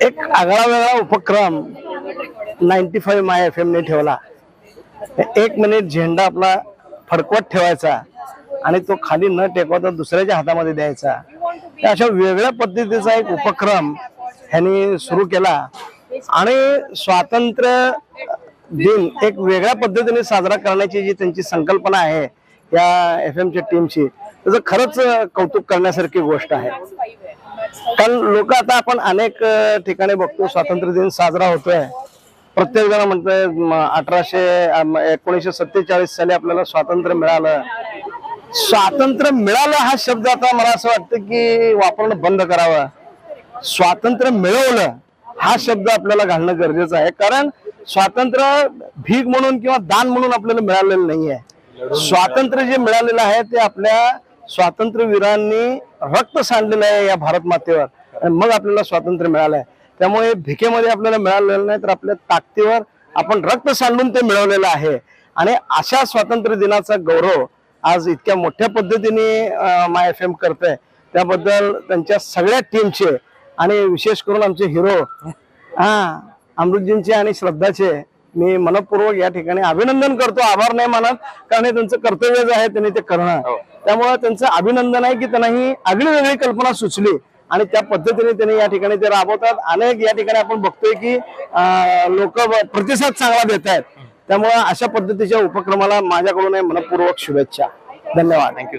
एक आगळा वेगळा उपक्रम नाईन्टी फाईव्ह माय एफ एमने ठेवला. एक मिनिट झेंडा आपला फडकवत ठेवायचा आणि तो खाली न टेकवता दुसऱ्याच्या हातामध्ये द्यायचा. त्या अशा वेगळ्या पद्धतीचा एक उपक्रम ह्यांनी सुरू केला. आणि स्वातंत्र्य दिन एक वेगळ्या पद्धतीने साजरा करण्याची जी त्यांची संकल्पना आहे या एफ एमच्या टीमची त्याचं खरंच कौतुक करण्यासारखी गोष्ट आहे. कारण लोक आता आपण अनेक ठिकाणी बघतो स्वातंत्र्य दिन साजरा होतोय. प्रत्येक जण म्हणतोय अठराशे एकोणीशे सत्तेचाळीस साली आपल्याला स्वातंत्र्य मिळालं. स्वातंत्र्य मिळालं हा शब्द आता मला असं वाटतं की वापरणं बंद करावं. स्वातंत्र्य मिळवलं हा शब्द आपल्याला घालणं गरजेचं आहे. कारण स्वातंत्र्य भीक म्हणून किंवा दान म्हणून आपल्याला मिळालेलं नाहीये. स्वातंत्र्य जे मिळालेलं आहे ते आपल्या स्वातंत्र्यवीरांनी रक्त सांडलेलं आहे या भारत मातेवर. आणि मग आपल्याला स्वातंत्र्य मिळालं आहे त्यामुळे भिकेमध्ये आपल्याला मिळालेलं नाही तर आपल्या ताकदीवर आपण रक्त सांडून ते मिळवलेलं आहे. आणि अशा स्वातंत्र्य दिनाचा गौरव आज इतक्या मोठ्या पद्धतीने माय एफ एम करतोय. त्याबद्दल त्यांच्या सगळ्या टीमचे आणि विशेष करून आमचे हिरो हा अमृतजींचे आणि श्रद्धाचे मी मनपूर्वक या ठिकाणी अभिनंदन करतो आभार नाही मानत कारण हे त्यांचं कर्तव्यच आहे त्यांनी ते करणं. त्यामुळे त्यांचं अभिनंदन आहे की त्यांना ही आगळी वेगळी कल्पना सुचली आणि त्या पद्धतीने त्यांनी या ठिकाणी ते राबवतात. अनेक या ठिकाणी आपण बघतोय की लोक प्रतिसाद चांगला देत आहेत. त्यामुळे अशा पद्धतीच्या उपक्रमाला माझ्याकडून मनपूर्वक शुभेच्छा. धन्यवाद.